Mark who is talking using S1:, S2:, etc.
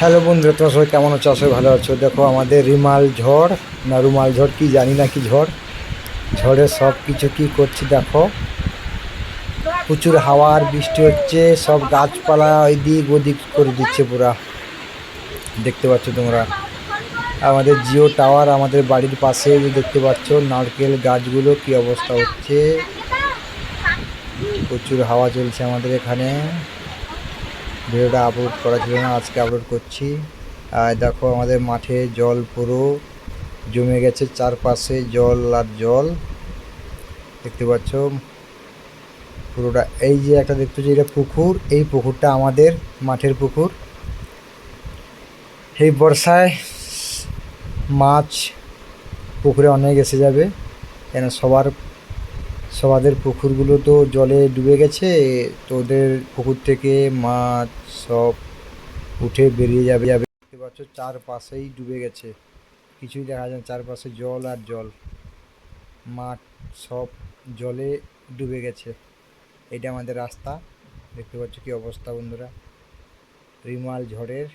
S1: Hello বন্ধুরা, তোমার সবাই কেমন আছো? আসলে ভালো আছো। দেখো, আমাদের রিমাল ঝড়, না, রুমাল ঝড়, কি জানি না কি ঝড়। ঝড়ে সব কিছু কি করছে দেখো। প্রচুর হাওয়া আর বৃষ্টি হচ্ছে, সব গাছপালা ওইদিক ওদিক করে দিচ্ছে পুরা। দেখতে পাচ্ছ তোমরা? আমাদের জিও টাওয়ার আমাদের বাড়ির পাশে দেখতে পাচ্ছ, নারকেল গাছগুলো কি অবস্থা হচ্ছে। প্রচুর হাওয়া চলছে আমাদের এখানে। ভিডিওটা আপলোড করা ছিল না, আজকে আপলোড করছি। আর দেখো আমাদের মাঠে জল পুরো জমে গেছে, চারপাশে জল আর জল। দেখতে পাচ্ছ? পুরোটা এই যে একটা দেখতে পাচ্ছি, এটা পুকুর। এই পুকুরটা আমাদের মাঠের পুকুর। এই বর্ষায় মাছ পুকুরে অনেক এসে যাবে। কেন সবার সবাদের পুকুরগুলো তো জলে ডুবে গেছে, তো ওদের পুকুর থেকে মাছ সব উঠে বেরিয়ে যাবে যাবে। দেখতে পাচ্ছ চারপাশেই ডুবে গেছে। কিছুই দেখা যায় না, চারপাশে জল আর জল। মাঠ সব জলে ডুবে গেছে। এটা আমাদের রাস্তা। দেখতে পাচ্ছ কি অবস্থা বন্ধুরা। রিমাল ঝড়ের